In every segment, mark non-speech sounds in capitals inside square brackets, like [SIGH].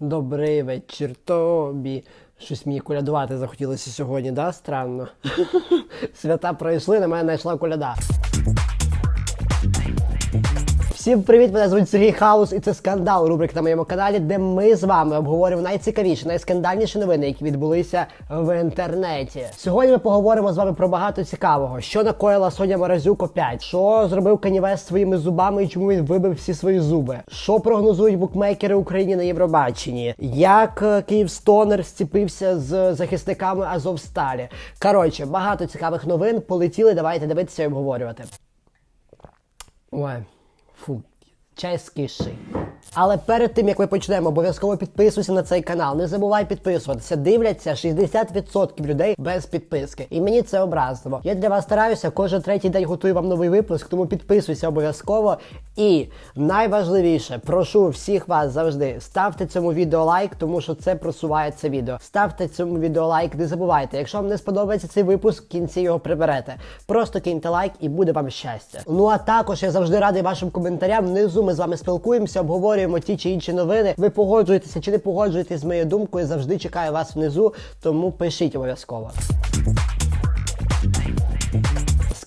Добрий вечір тобі. Щось мені колядувати захотілося сьогодні, да? Странно. [LAUGHS] Свята пройшли, на мене знайшла коляда. Всім привіт! Мене звуть Сергій Хаус, і це скандал. Рубрик на моєму каналі, де ми з вами обговорюємо найцікавіші, найскандальніші новини, які відбулися в інтернеті. Сьогодні ми поговоримо з вами про багато цікавого, що накоїла Соня Морозюк опять, що зробив Канівест своїми зубами і чому він вибив всі свої зуби, що прогнозують букмекери Україні на Євробаченні, як е, Київстонер зціпився з захисниками Азовсталі. Коротше, багато цікавих новин. Полетіли. Давайте дивитися і обговорювати. Ой, фу, чай скисший. Але перед тим як ми почнемо, обов'язково підписуйся на цей канал. Не забувай підписуватися. Дивляться 60% людей без підписки. І мені це образливо. Я для вас стараюся, кожен третій день готую вам новий випуск, тому підписуйся обов'язково. І найважливіше, прошу всіх вас завжди ставте цьому відео лайк, тому що це просуває це відео. Ставте цьому відео лайк, не забувайте. Якщо вам не сподобається цей випуск, в кінці його приберете. Просто киньте лайк і буде вам щастя. Ну а також я завжди радий вашим коментарям. Внизу ми з вами спілкуємося, обговорюємо ті чи інші новини. Ви погоджуєтеся чи не погоджуєтесь з моєю думкою. Завжди чекаю вас внизу, тому пишіть обов'язково.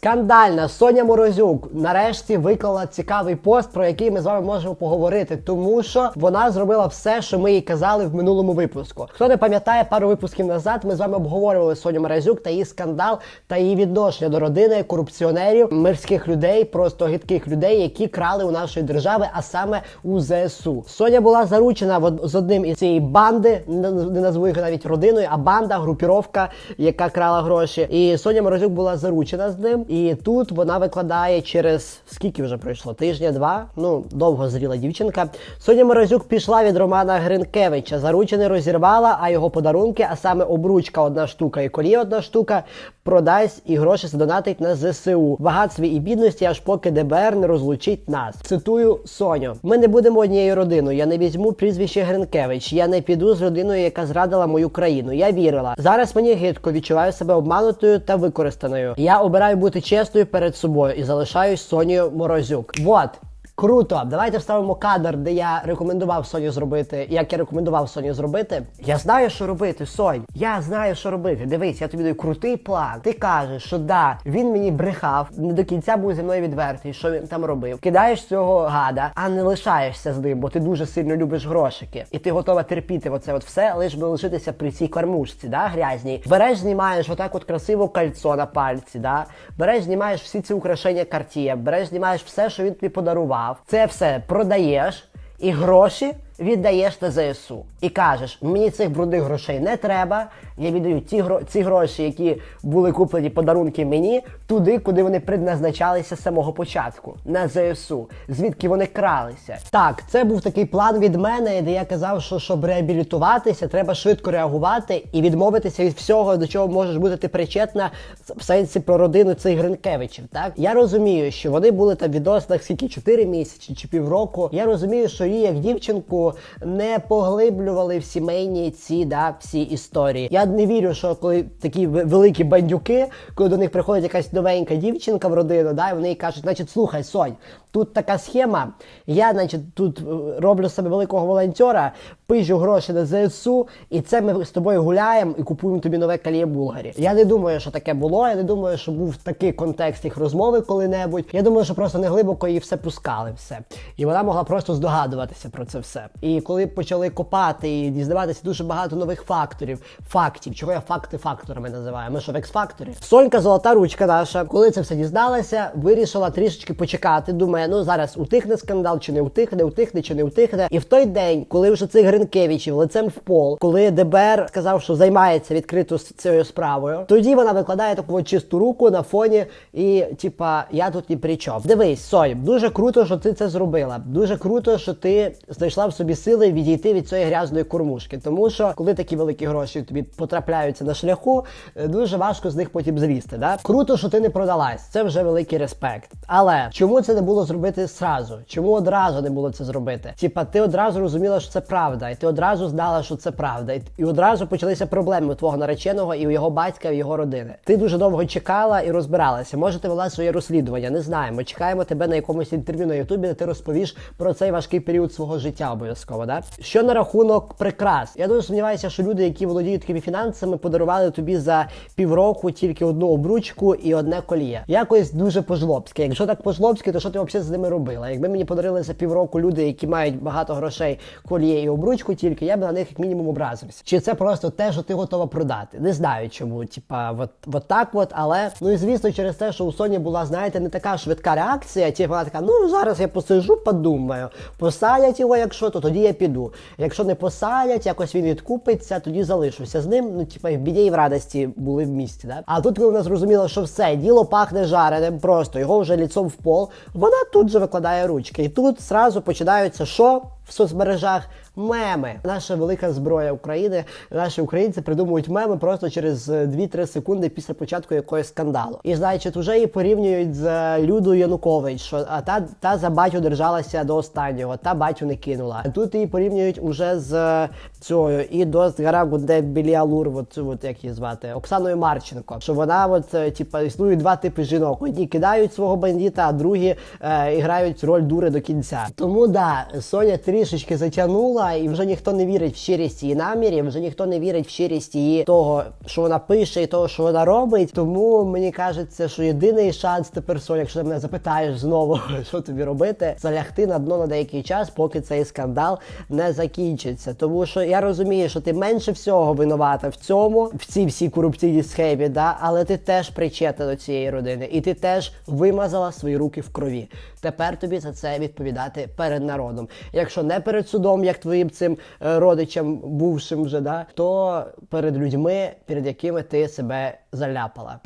Скандальна Соня Морозюк нарешті виклала цікавий пост, про який ми з вами можемо поговорити, тому що вона зробила все, що ми їй казали в минулому випуску. Хто не пам'ятає, пару випусків назад ми з вами обговорювали Соню Морозюк та її скандал та її відношення до родини корупціонерів, мирських людей, просто гидких людей, які крали у нашої держави, а саме у ЗСУ. Соня була заручена в з одним із цієї банди, не назву їх навіть родиною, а банда, групіровка, яка крала гроші. І Соня Морозюк була заручена з ним. І тут вона викладає через скільки вже пройшло? Тижня-два. Ну довго зріла дівчинка. Соня Морозюк пішла від Романа Гринкевича. Заручений розірвала, а його подарунки, а саме обручка одна штука і колі одна штука, продасть і гроші задонатить на ЗСУ. Багатстві і бідності, аж поки ДБР не розлучить нас. Цитую Соню: ми не будемо однією родиною. Я не візьму прізвище Гринкевич. Я не піду з родиною, яка зрадила мою країну. Я вірила. Зараз мені гидко відчуваю себе обманутою та використаною. Я обираю бути чесною перед собою і залишаюсь Сонію Морозюк. Вот. Круто, давайте вставимо кадр, де я рекомендував Соню зробити, як я рекомендував Соню зробити. Я знаю, що робити, Сонь. Я знаю, що робити. Дивись, я тобі даю крутий план. Ти кажеш, що да, він мені брехав, не до кінця був зі мною відвертий, що він там робив. Кидаєш цього гада, а не лишаєшся з ним, бо ти дуже сильно любиш грошики. І ти готова терпіти оце от все, лиш би лишитися при цій кормушці, да, грязній. Береш, знімаєш отак от красиво кольцо на пальці, да. Береш, знімаєш всі ці украшення Cartier, береш, знімаєш все, що він тобі подарував. Це все продаєш і гроші віддаєш на ЗСУ. І кажеш, мені цих брудних грошей не треба. Я віддаю ті, гро- ці гроші, які були куплені подарунки мені, туди, куди вони предназначалися з самого початку, на ЗСУ, звідки вони кралися. Так, це був такий план від мене, де я казав, що щоб реабілітуватися, треба швидко реагувати і відмовитися від всього, до чого можеш бути ти причетна в сенсі про родину цих Гринкевичів. Так я розумію, що вони були там в скільки 4 місяці чи півроку. Я розумію, що її як дівчинку не поглиблювали в сімейні ці да всі історії. Я не вірю, що коли такі великі бандюки, коли до них приходить якась новенька дівчинка в родину, да, і вони їй кажуть, значить, слухай, Сонь, тут така схема. Я, значить, тут е, роблю себе великого волонтера, пижу гроші на ЗСУ, і це ми з тобою гуляємо і купуємо тобі нове каліє Булгарі. Я не думаю, що таке було. Я не думаю, що був такий контекст їх розмови коли-небудь. Я думаю, що просто не глибоко її все пускали, все. І вона могла просто здогадуватися про це все. І коли почали копати і дізнаватися дуже багато нових факторів, фактів, чого я факти факторами називаю. Ми що в X-факторі? Сонька, золота ручка наша, коли це все дізналася, вирішила трішечки почекати. Думає, ну зараз утихне скандал, чи не утихне, утихне, чи не утихне. І в той день, коли вже цих Гринкевичів лицем в пол, коли ДБР сказав, що займається відкрито цією справою, тоді вона викладає таку от чисту руку на фоні і, типа, я тут ні при чому. Дивись, Сонь, дуже круто, що ти це зробила. Дуже круто, що ти знайшла в собі сили відійти від цієї грязної кормушки. Тому що коли такі великі гроші тобі потрапляються на шляху, е, дуже важко з них потім злізти. Да? Круто, що ти не продалась. Це вже великий респект. Але чому це не було зробити зразу? Чому одразу не було це зробити? Типа, ти одразу розуміла, що це правда. І ти одразу знала, що це правда. І, одразу почалися проблеми у твого нареченого і у його батька, і у його родини. Ти дуже довго чекала і розбиралася. Може, ти вела своє розслідування, не знаємо. Чекаємо тебе на якомусь інтерв'ю на Ютубі, де ти розповіш про цей важкий період свого життя обов'язково. Да? Що на рахунок прикрас? Я дуже сумніваюся, що люди, які володіють такими фінансами, подарували тобі за півроку тільки одну обручку і одне коліє. Якось дуже по-жлобськи. Якщо так по-жлобськи, то що ти взагалі з ними робила? Якби мені подарили за півроку люди, які мають багато грошей, коліє і обручку, тільки я б на них як мінімум образився. Чи це просто те, що ти готова продати? Не знаю чому. Типа, от, от так от, але ну і звісно, через те, що у Соні була, знаєте, не така швидка реакція. Типу, вона така, ну зараз я посижу, подумаю. Посадять його, якщо то тоді я піду. Якщо не посадять, якось він відкупиться, тоді залишуся з ним. Ну, типа, в біді і в радості були в місті. Да? А тут, коли вона зрозуміла, що все, діло пахне жареним, просто його вже ліцом в пол, вона тут же викладає ручки. І тут зразу починаються що в соцмережах. Меми, наша велика зброя України. Наші українці придумують меми просто через е, 2-3 секунди після початку якогось скандалу. І значить, вже її порівнюють з е, Людою Янукович, що а та, та за батю держалася до останнього, та батю не кинула. Тут її порівнюють уже з е, цією і до Згарагу де Біліалур, от, от як її звати, Оксаною Марченко. Що вона, от, е, типа, існують два типи жінок: одні кидають свого бандита, а другі е, грають роль дури до кінця. Тому да, Соня трішечки затягнула, і вже ніхто не вірить в щирість її намірів, вже ніхто не вірить в щирість її того, що вона пише, і того, що вона робить. Тому мені кажеться, що єдиний шанс тепер Соня, якщо ти мене запитаєш знову, [LAUGHS] що тобі робити, залягти на дно на деякий час, поки цей скандал не закінчиться. Тому що я розумію, що ти менше всього винувата в цьому, в цій всій корупційній схемі, да, але ти теж причетна до цієї родини, і ти теж вимазала свої руки в крові. Тепер тобі за це відповідати перед народом. Якщо не перед судом, як твоїм цим е, родичам бувшим вже, да, то перед людьми, перед якими ти себе заляпала.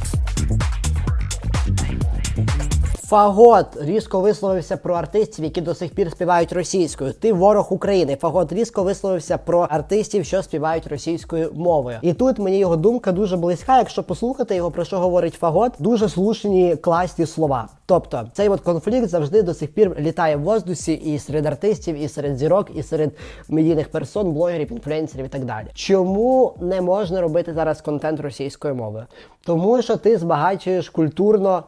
Фагот різко висловився про артистів, які до сих пір співають російською. Ти ворог України. Фагот різко висловився про артистів, що співають російською мовою. І тут мені його думка дуже близька. Якщо послухати його, про що говорить Фагот, дуже слушні класні слова. Тобто цей от конфлікт завжди до сих пір літає в воздусі і серед артистів, і серед зірок, і серед медійних персон, блогерів, інфлюенсерів і так далі. Чому не можна робити зараз контент російською мовою? Тому що ти збагачуєш культурно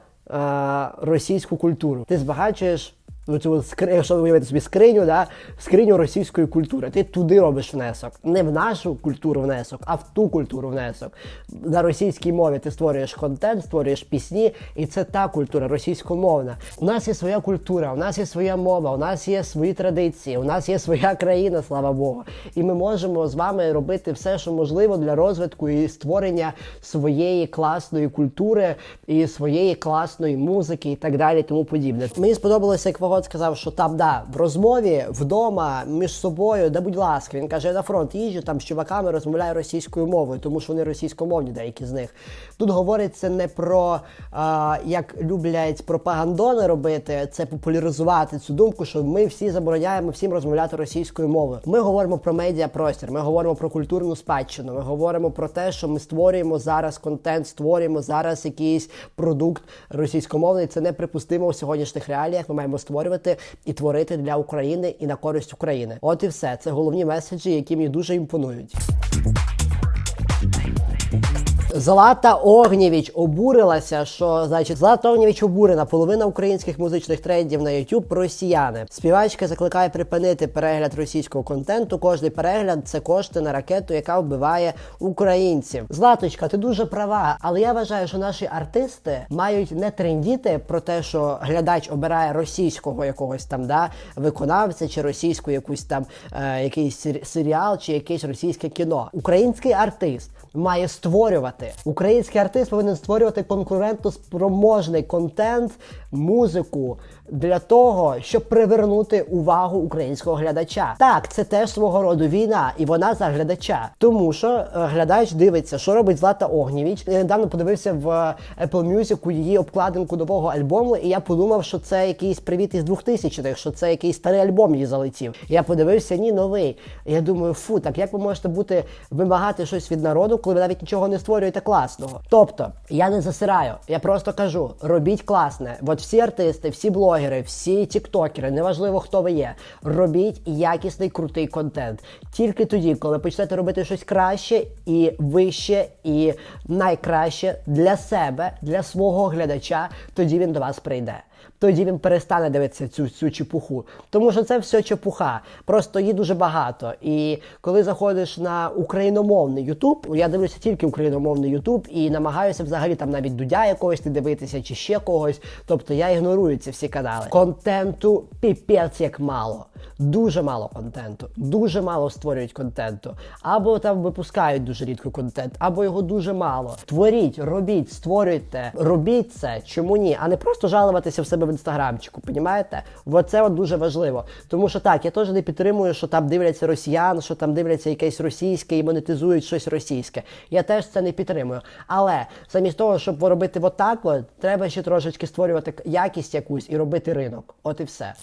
російську культуру. Ти збагачуєш цю от скри, якщо ви уявите собі скриню, да, скриню російської культури. Ти туди робиш внесок. Не в нашу культуру внесок, а в ту культуру внесок. На російській мові ти створюєш контент, створюєш пісні, і це та культура російськомовна. У нас є своя культура, у нас є своя мова, у нас є свої традиції, у нас є своя країна, слава Богу. І ми можемо з вами робити все, що можливо для розвитку і створення своєї класної культури і своєї класної музики і так далі, тому подібне. Мені сподобалося, як Вагот сказав, що там да в розмові вдома між собою, да будь ласка, він каже, я на фронт їжджу там з чуваками розмовляю російською мовою, тому що вони російськомовні, деякі з них. Тут говориться не про а, як люблять пропагандони робити, це популяризувати цю думку, що ми всі забороняємо всім розмовляти російською мовою. Ми говоримо про медіапростір, ми говоримо про культурну спадщину. Ми говоримо про те, що ми створюємо зараз контент, створюємо зараз якийсь продукт російськомовний. Це неприпустимо у сьогоднішніх реаліях. Ми маємо створювати і творити для України і на користь України. От і все. Це головні меседжі, які мені дуже імпонують. Злата Огнєвіч обурилася, що значить Злата Огнєвіч обурена. Половина українських музичних трендів на YouTube росіяни. Співачка закликає припинити перегляд російського контенту. Кожний перегляд це кошти на ракету, яка вбиває українців. Златочка, ти дуже права, але я вважаю, що наші артисти мають не трендіти про те, що глядач обирає російського якогось там да виконавця чи російську якусь там е, якийсь сер- серіал чи якесь російське кіно. Український артист має створювати. Український артист повинен створювати конкурентоспроможний контент, музику для того, щоб привернути увагу українського глядача. Так, це теж свого роду війна, і вона за глядача. Тому що е, глядач дивиться, що робить Злата Огнєвіч. Я недавно подивився в е, Apple Music її обкладинку нового альбому, і я подумав, що це якийсь привіт із 2000-х, що це якийсь старий альбом її залетів. Я подивився, ні, новий. Я думаю, фу, так як ви можете бути вимагати щось від народу, коли ви навіть нічого не створюєте класного. Тобто, я не засираю, я просто кажу: робіть класне. От всі артисти, всі блогери, всі тіктокери, неважливо хто ви є, робіть якісний крутий контент. Тільки тоді, коли почнете робити щось краще і вище, і найкраще для себе, для свого глядача, тоді він до вас прийде. Тоді він перестане дивитися цю цю чепуху. Тому що це все чепуха. Просто її дуже багато. І коли заходиш на україномовний Ютуб, я дивлюся тільки україномовний Ютуб і намагаюся взагалі там навіть дудя якогось не дивитися чи ще когось. Тобто я ігнорую ці всі канали. Контенту піпець як мало. Дуже мало контенту, дуже мало створюють контенту. Або там випускають дуже рідко контент, або його дуже мало. Творіть, робіть, створюйте, робіть це. Чому ні? А не просто жалуватися в себе в інстаграмчику. Понімаєте? Оце от дуже важливо. Тому що так, я теж не підтримую, що там дивляться росіян, що там дивляться якесь російське і монетизують щось російське. Я теж це не підтримую. Але замість того, щоб робити отак, от, треба ще трошечки створювати якість якусь і робити ринок. От і все.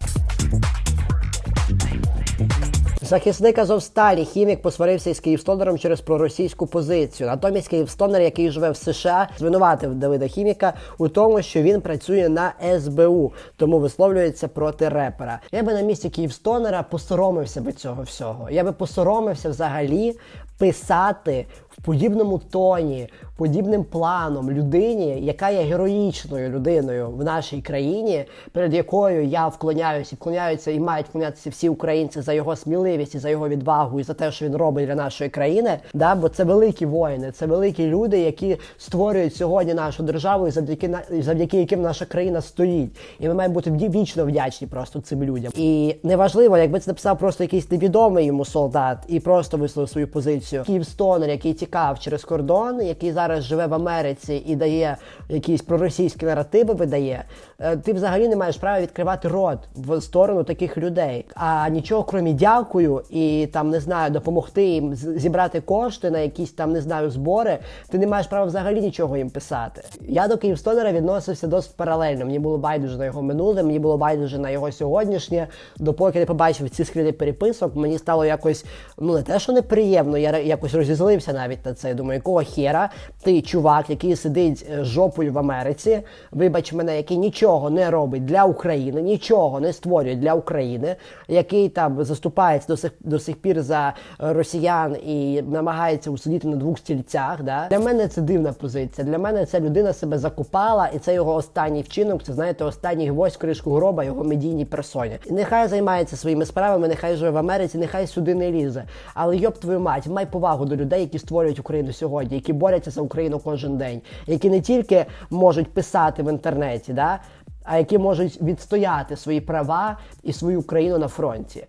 Захисник Азовсталі, хімік посварився із Київстонером через проросійську позицію. Натомість Київстонер, який живе в США, звинуватив Давида Хіміка у тому, що він працює на СБУ, тому висловлюється проти репера. Я би на місці Київстонера посоромився би цього всього. Я би посоромився взагалі писати в подібному тоні, подібним планом людині, яка є героїчною людиною в нашій країні, перед якою я вклоняюся, вклоняються і мають вклонятися всі українці за його сміливість і за його відвагу, і за те, що він робить для нашої країни. Да? Бо це великі воїни, це великі люди, які створюють сьогодні нашу державу, і завдяки завдяки яким наша країна стоїть. І ми маємо бути вічно вдячні просто цим людям. І неважливо, якби це написав просто якийсь невідомий йому солдат і просто висловив свою позицію. Київстонер, який тікав через кордон, який зараз живе в Америці і дає якісь проросійські наративи, видає. е, Ти взагалі не маєш права відкривати рот в сторону таких людей. А нічого, крім дякую, і там не знаю, допомогти їм зібрати кошти на якісь там не знаю збори. Ти не маєш права взагалі нічого їм писати. Я до Київстонера відносився досить паралельно. Мені було байдуже на його минуле, мені було байдуже на його сьогоднішнє. Допоки не побачив ці скріни переписок, мені стало якось ну не те, що неприємно, я якось розізлився навіть на це. Я Думаю, якого хера ти чувак, який сидить е, жопою в Америці, вибач мене, який нічого не робить для України, нічого не створює для України, який там заступається до сих до сих пір за росіян і намагається усидіти на двох стільцях. Да? Для мене це дивна позиція. Для мене ця людина себе закопала, і це його останній вчинок. Це знаєте, останній гвоздь кришку гроба його медійній персоні. І нехай займається своїми справами, нехай живе в Америці, нехай сюди не лізе. Але йоб твою мать, май повагу до людей, які створюють Україну сьогодні, які борються за Україну кожен день, які не тільки можуть писати в інтернеті, да, а які можуть відстояти свої права і свою країну на фронті.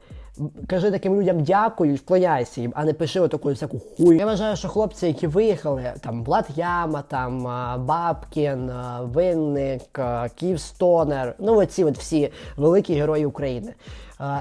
Кажи таким людям дякую, вклоняйся їм, а не пиши отаку всяку хуй. Я вважаю, що хлопці, які виїхали, там Влад Яма, там Бабкін, Винник, Київстонер, ну оці от всі великі герої України.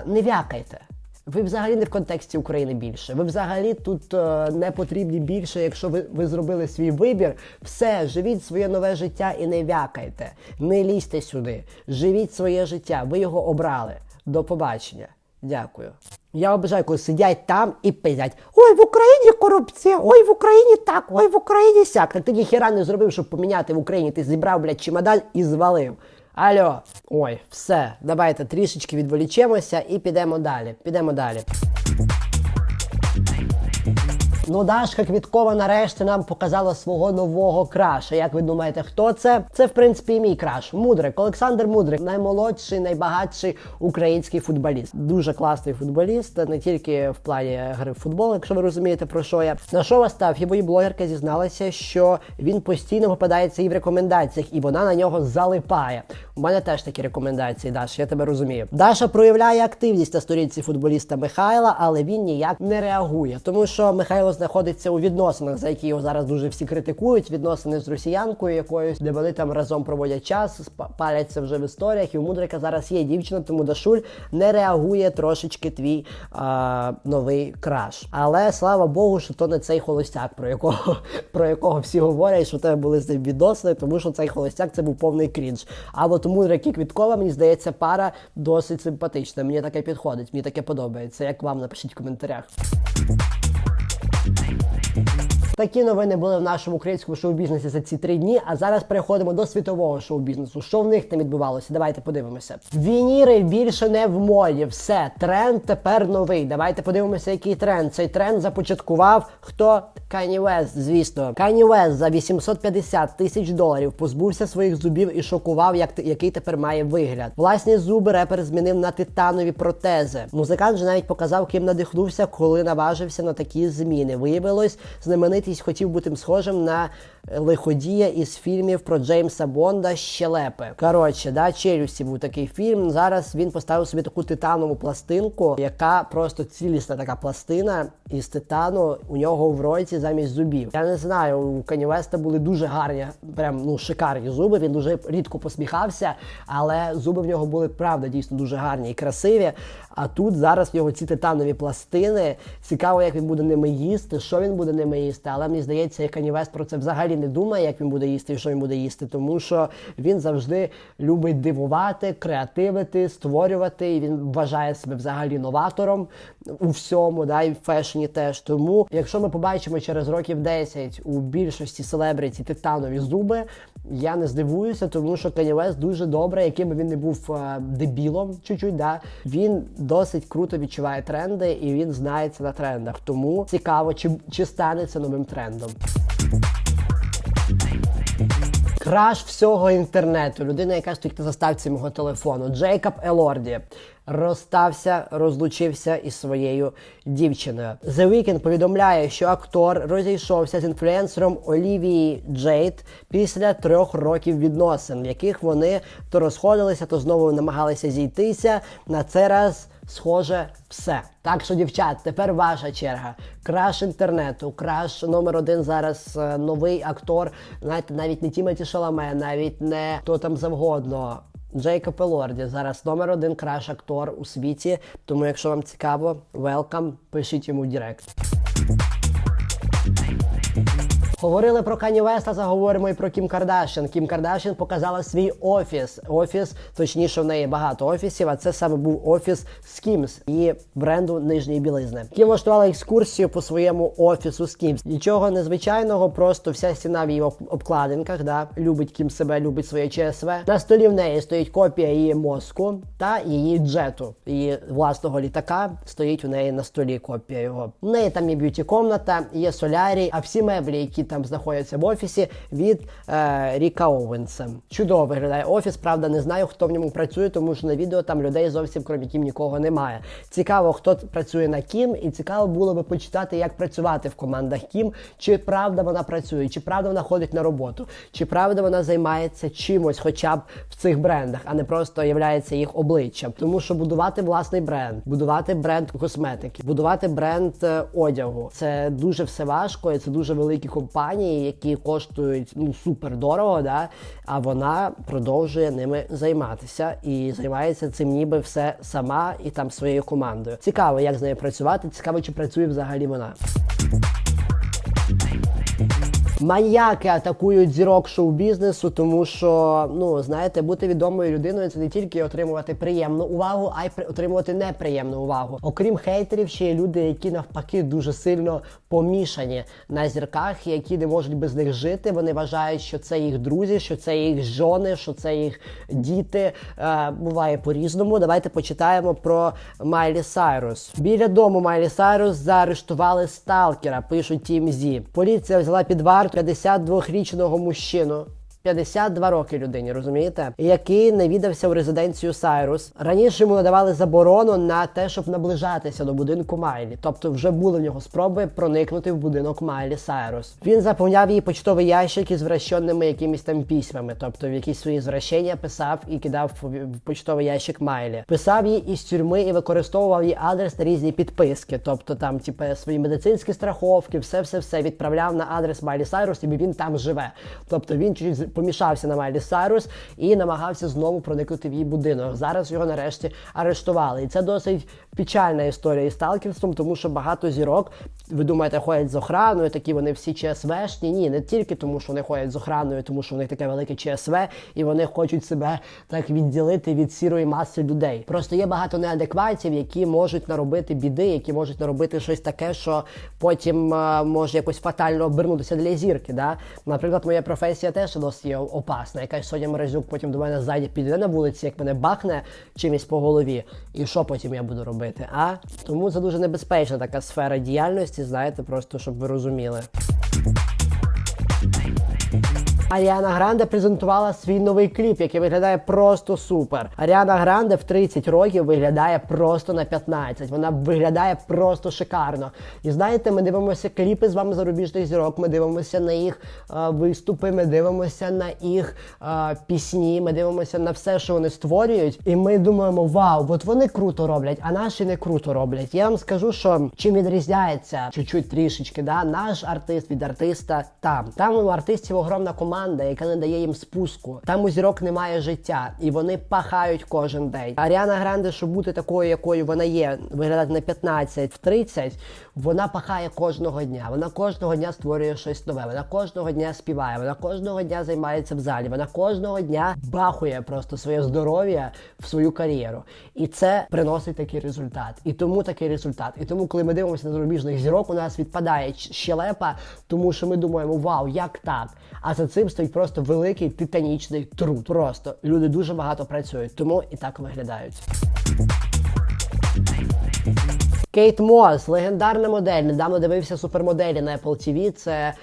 Не вякайте. Ви взагалі не в контексті України більше. Ви взагалі тут е, не потрібні більше, якщо ви, ви зробили свій вибір. Все, живіть своє нове життя і не вякайте. Не лізьте сюди. Живіть своє життя. Ви його обрали. До побачення. Дякую. Я обожаю, коли сидять там і пиздять. Ой, в Україні корупція, ой, в Україні так, ой, в Україні сяк. Так ти ніхіра не зробив, щоб поміняти в Україні. Ти зібрав, блядь, чемодан і звалив. Алло, ой, все, давайте трішечки відволічемося і підемо далі. Підемо далі. Ну, Дашка Квіткова нарешті нам показала свого нового краша. Як ви думаєте, хто це? Це, в принципі, і мій краш. Мудрик. Олександр Мудрик, наймолодший, найбагатший український футболіст. Дуже класний футболіст, не тільки в плані гри в футбол, якщо ви розумієте, про що я. На що став його блогерка зізналася, що він постійно попадається і в рекомендаціях, і вона на нього залипає. У мене теж такі рекомендації, Даша, я тебе розумію. Даша проявляє активність на сторінці футболіста Михайла, але він ніяк не реагує, тому що Михайло знаходиться у відносинах, за які його зараз дуже всі критикують. Відносини з росіянкою якоюсь, де вони там разом проводять час, паляться вже в історіях. І у Мудрика зараз є дівчина, тому Дашуль не реагує трошечки твій а, новий краш. Але слава Богу, що то не цей холостяк, про якого [LAUGHS] про якого всі говорять, що в тебе були з ним відносини, тому що цей холостяк це був повний крінж. А от Мудрик і Квіткова, мені здається, пара досить симпатична. Мені таке підходить, мені таке подобається. Як вам напишіть в коментарях. Такі новини були в нашому українському шоу-бізнесі за ці три дні. А зараз переходимо до світового шоу-бізнесу. Що в них там відбувалося? Давайте подивимося. Вініри більше не в моді. Все, тренд тепер новий. Давайте подивимося, який тренд. Цей тренд започаткував хто? Кані Вест, звісно. Кані Вест за 850 тисяч доларів позбувся своїх зубів і шокував, як який тепер має вигляд. Власні зуби репер змінив на титанові протези. Музикант же навіть показав, ким надихнувся, коли наважився на такі зміни. Виявилось, знаменитість хотів бути схожим на лиходія із фільмів про Джеймса Бонда Щелепи. Коротше, да, челюсті був такий фільм. Зараз він поставив собі таку титанову пластинку, яка просто цілісна така пластина із титану у нього в роті замість зубів. Я не знаю, у Кані Веста були дуже гарні, прям ну шикарні зуби. Він дуже рідко посміхався, але зуби в нього були правда дійсно дуже гарні і красиві. А тут зараз в нього ці титанові пластини. Цікаво, як він буде ними їсти, що він буде ними їсти. Але мені здається, як Анівес про це взагалі не думає, як він буде їсти і що він буде їсти, тому що він завжди любить дивувати, креативити, створювати. І він вважає себе взагалі новатором у всьому, да, і в фешені теж. Тому, якщо ми побачимо через років 10 у більшості селебриті титанові зуби, я не здивуюся, тому що Кані Вест дуже добре, яким би він не був е, дебілом, чуть-чуть, да, він досить круто відчуває тренди і він знається на трендах. Тому цікаво, чи, чи стане це новим трендом. Краш всього інтернету. Людина, яка стоїть на заставці мого телефону. Джейкоб Елорді розстався, розлучився із своєю дівчиною. The Weeknd повідомляє, що актор розійшовся з інфлюенсером Олівії Джейд після трьох років відносин, в яких вони то розходилися, то знову намагалися зійтися. На цей раз схоже все. Так що, дівчат, тепер ваша черга. Краш інтернету, краш номер один зараз е, новий актор. Знаєте, навіть не Тімоті Шаламе, навіть не хто там завгодно. Джейкоб Елорді зараз номер один краш актор у світі. Тому, якщо вам цікаво, welcome, пишіть йому в Директ. Говорили про Кані Веста, заговоримо і про Кім Кардашян. Кім Кардашян показала свій офіс. Офіс, точніше, в неї багато офісів, а це саме був офіс Skims, її бренду нижньої білизни. Кім влаштувала екскурсію по своєму офісу Skims. Нічого незвичайного, просто вся стіна в її обкладинках. Да? Любить Кім себе, любить своє ЧСВ. На столі в неї стоїть копія її мозку та її джету. Її власного літака стоїть у неї на столі копія його. У неї там є б'юті-комната, є солярій, а всі меблі, які там знаходяться в офісі, від е, Ріка Оуенса. Чудово виглядає офіс. Правда, не знаю, хто в ньому працює, тому що на відео там людей зовсім крім Кім нікого немає. Цікаво, хто працює на Кім, і цікаво було би почитати, як працювати в командах Кім. Чи правда вона працює, чи правда вона ходить на роботу, чи правда вона займається чимось, хоча б в цих брендах, а не просто являється їх обличчям. Тому що будувати власний бренд, будувати бренд косметики, будувати бренд е, одягу це дуже все важко, і це дуже великі компанії, які коштують ну супер дорого, да? а вона продовжує ними займатися і займається цим ніби все сама і там своєю командою. Цікаво, як з нею працювати. Цікаво, чи працює взагалі вона. Маньяки атакують зірок шоу-бізнесу, тому що, ну, знаєте, бути відомою людиною це не тільки отримувати приємну увагу, а й отримувати неприємну увагу. Окрім хейтерів, ще є люди, які навпаки дуже сильно помішані на зірках, які не можуть без них жити. Вони вважають, що це їх друзі, що це їх жони, що це їх діти. Е, буває по-різному. Давайте почитаємо про Майлі Сайрус. Біля дому Майлі Сайрус заарештували сталкера, пишуть TMZ. Поліція взяла під варту 52-річного мужчину. 52 роки людині, розумієте? Який не віддався в резиденцію Сайрус. Раніше йому надавали заборону на те, щоб наближатися до будинку Майлі. Тобто вже були в нього спроби проникнути в будинок Майлі Сайрус. Він заповняв її почтовий ящик із вращеними якимись там письмами, тобто в якісь свої звращення писав і кидав в почтовий ящик Майлі. Писав їй із тюрми і використовував її адрес та різні підписки, тобто там, типу, свої медицинські страховки, все, все, все відправляв на адрес Майлі Сайрус, і він там живе. Тобто він чуть помішався на Майлі Сайрус і намагався знову проникнути в її будинок. Зараз його нарешті арештували. І це досить печальна історія із сталкерством, тому що багато зірок ви думаєте, ходять з охраною, такі вони всі ЧСВшні. Ні, не тільки тому, що вони ходять з охраною, тому що в них таке велике ЧСВ, і вони хочуть себе так відділити від сірої маси людей. Просто є багато неадекватів, які можуть наробити біди, які можуть наробити щось таке, що потім е, може якось фатально обернутися для зірки. Да? Наприклад, моя професія теж досить є опасна. Якась Соня Морозюк потім до мене ззаді піде на вулиці, як мене бахне чимось по голові. І що потім я буду робити? А тому це дуже небезпечна така сфера діяльності, знаєте, просто щоб ви розуміли. Аріана Гранде презентувала свій новий кліп, який виглядає просто супер. Аріана Гранде в 30 років виглядає просто на 15. Вона виглядає просто шикарно. І знаєте, ми дивимося кліпи з вами зарубіжних зірок. Ми дивимося на їх е, виступи, ми дивимося на їх е, пісні, ми дивимося на все, що вони створюють. І ми думаємо, вау, от вони круто роблять, а наші не круто роблять. Я вам скажу, що чим відрізняється чуть-чуть трішечки, да, наш артист від артиста там. Там у артистів огромна команда, яка не дає їм спуску. Там у зірок немає життя, і вони пахають кожен день. Аріана Гранде, щоб бути такою, якою вона є, виглядати на 15 в 30, вона пахає кожного дня. Вона кожного дня створює щось нове. Вона кожного дня співає. Вона кожного дня займається в залі. Вона кожного дня бахує просто своє здоров'я в свою кар'єру. І це приносить такий результат. І тому такий результат. І тому, коли ми дивимося на зарубіжних зірок, у нас відпадає щелепа, тому що ми думаємо, вау, як так? А за цим стоїть просто великий титанічний труд. Просто люди дуже багато працюють, тому і так виглядають. Кейт Мос, легендарна модель. Недавно дивився супермоделі на Apple TV. Це е,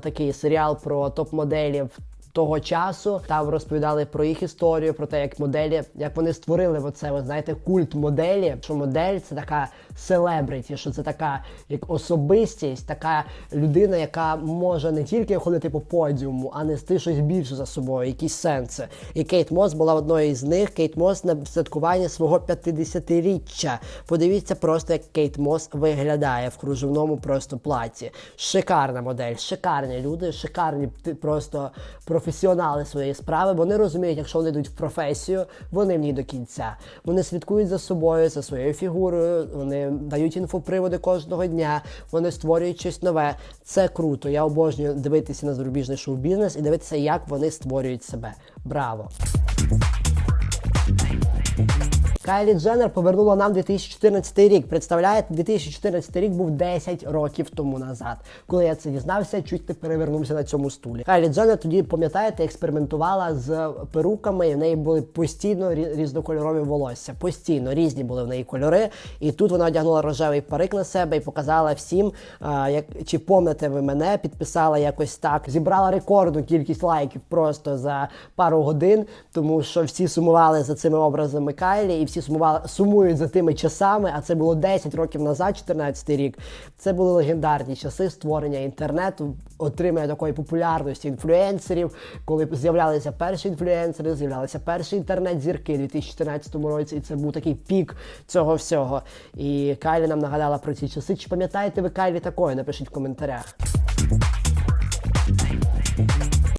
такий серіал про топ-моделів. Того часу там розповідали про їх історію, про те, як моделі, як вони створили оце, ви знаєте, культ моделі. Що модель це така селебриті, що це така як особистість, така людина, яка може не тільки ходити по подіуму, а нести щось більше за собою, якісь сенси. І Кейт Мос була одною з них. Кейт Мос на святкуванні свого 50-річчя. Подивіться просто, як Кейт Мос виглядає в кружевному просто платі. Шикарна модель, шикарні люди, шикарні просто професіонали своєї справи. Вони розуміють, якщо вони йдуть в професію, вони в ній до кінця. Вони слідкують за собою, за своєю фігурою, вони дають інфоприводи кожного дня, вони створюють щось нове. Це круто. Я обожнюю дивитися на зарубіжний шоу-бізнес і дивитися, як вони створюють себе. Браво! Кайлі Дженнер повернула нам 2014 рік. Представляєте, 2014 рік був 10 років тому назад. Коли я це дізнався, чуть не перевернувся на цьому стулі. Кайлі Дженнер тоді, пам'ятаєте, експериментувала з перуками, і в неї були постійно різнокольорові волосся. Постійно різні були в неї кольори. І тут вона одягнула рожевий парик на себе і показала всім, а, як чи помните ви мене, підписала якось так. Зібрала рекордну кількість лайків просто за пару годин, тому що всі сумували за цими образами Кайлі, і всі сумували сумують за тими часами. А це було 10 років назад, 14 рік. Це були легендарні часи створення інтернету, отримання такої популярності інфлюенсерів, коли з'являлися перші інфлюенсери, з'являлися перші інтернет-зірки у 2014 році, і це був такий пік цього всього. І Кайлі нам нагадала про ці часи. Чи пам'ятаєте ви Кайлі такої? Напишіть в коментарях.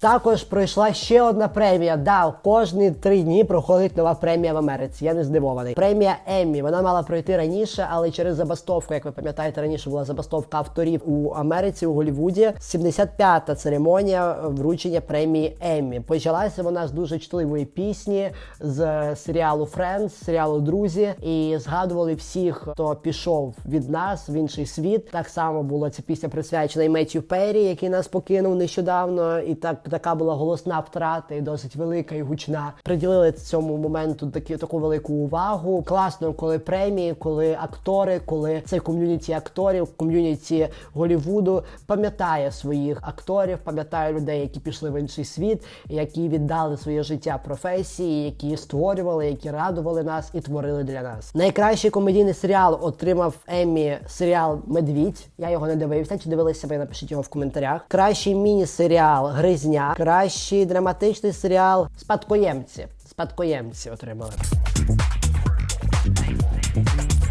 Також пройшла ще одна премія. Да, кожні три дні проходить нова премія в Америці. Я не здивований. Премія Еммі. Вона мала пройти раніше, але через забастовку, як ви пам'ятаєте, раніше була забастовка авторів у Америці, у Голлівуді. 75-та церемонія вручення премії Еммі. Почалася вона з дуже чутливої пісні з серіалу Friends, серіалу Друзі. І згадували всіх, хто пішов від нас в інший світ. Так само була ця пісня присвячена і Меттю Перрі, який нас покинув нещодавно. І так така була голосна втрата і досить велика і гучна. Приділили цьому моменту такі таку велику увагу. Класно, коли премії, коли актори, коли цей ком'юніті акторів, ком'юніті Голівуду пам'ятає своїх акторів, пам'ятає людей, які пішли в інший світ, які віддали своє життя професії, які створювали, які радували нас і творили для нас. Найкращий комедійний серіал отримав Еммі серіал Медвідь. Я його не дивився. Чи дивилися ви? Напишіть його в коментарях. Кращий міні-серіал Гризня. Кращий драматичний серіал Спадкоємці. Спадкоємці отримали.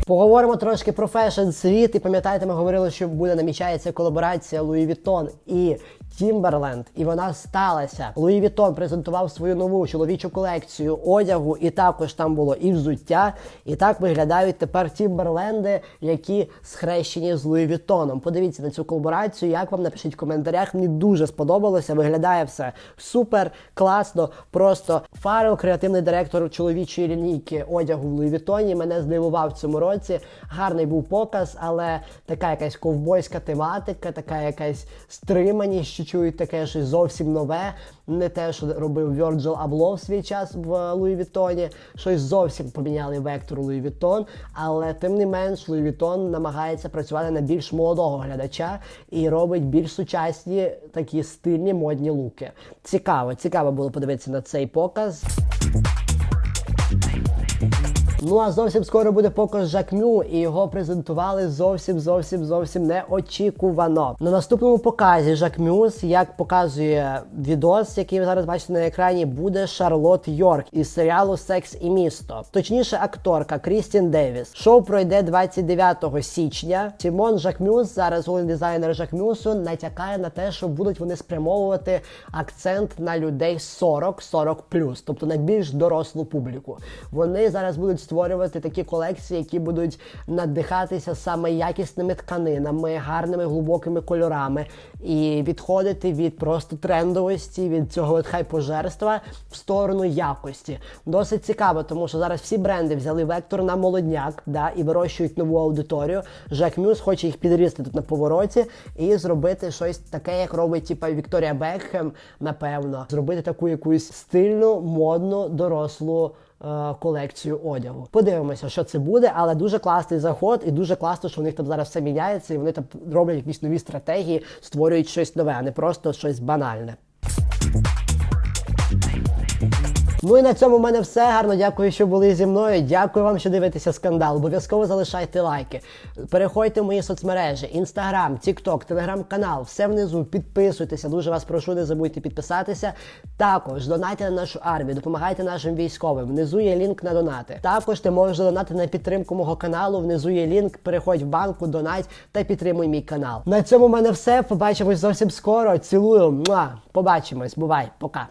Поговоримо трошки про фешн світ. І пам'ятаєте, ми говорили, що буде намічається колаборація Луї Віттон і Тімберленд, і вона сталася. Луї Віттон презентував свою нову чоловічу колекцію одягу, і також там було і взуття. І так виглядають тепер Тімберленди, які схрещені з Луї Віттоном. Подивіться на цю колаборацію. Як вам напишіть в коментарях? Мені дуже сподобалося. Виглядає все супер класно. Просто Фарел, креативний директор чоловічої лінійки одягу в Луї Віттоні, мене здивував в цьому році. Гарний був показ, але така якась ковбойська тематика, така якась стриманість, чуть таке щось зовсім нове. Не те, що робив Virgil Abloh в свій час в Луї Віттоні. Щось зовсім поміняли вектор Луї Віттон, але тим не менш Луї Віттон намагається працювати на більш молодого глядача і робить більш сучасні такі стильні модні луки. Цікаво, цікаво було подивитися на цей показ. Ну а зовсім скоро буде показ Жакмю, і його презентували зовсім зовсім зовсім неочікувано. На наступному показі Жакмюс, як показує відос, який ви зараз бачите на екрані, буде Шарлот Йорк із серіалу Секс і місто. Точніше, акторка Крістін Девіс. Шоу пройде 29 січня. Сімон Жакмюс, зараз головний дизайнер Жакмюсу, натякає на те, що будуть вони спрямовувати акцент на людей 40-40+, тобто на більш дорослу публіку. Вони зараз будуть створювати такі колекції, які будуть надихатися саме якісними тканинами, гарними глибокими кольорами, і відходити від просто трендовості, від цього от хайпожерства в сторону якості. Досить цікаво, тому що зараз всі бренди взяли вектор на молодняк, да, і вирощують нову аудиторію. Жак Мюс хоче їх підрізти тут на повороті і зробити щось таке, як робить типа Вікторія Бекхем, напевно, зробити таку якусь стильну, модну, дорослу колекцію одягу. Подивимося, що це буде, але дуже класний заход, і дуже класно, що у них там зараз все міняється, і вони там роблять якісь нові стратегії, створюють щось нове, а не просто щось банальне. Ну і на цьому в мене все. Гарно дякую, що були зі мною. Дякую вам, що дивитеся скандал. Обов'язково залишайте лайки. Переходьте в мої соцмережі: Інстаграм, Тікток, Телеграм-канал. Все внизу. Підписуйтеся. Дуже вас прошу, не забудьте підписатися. Також донайте на нашу армію, допомагайте нашим військовим. Внизу є лінк на донати. Також ти можеш донати на підтримку мого каналу. Внизу є лінк. Переходь в банку, донать та підтримуй мій канал. На цьому в мене все. Побачимось зовсім скоро. Цілую. Побачимось. Бувай, пока.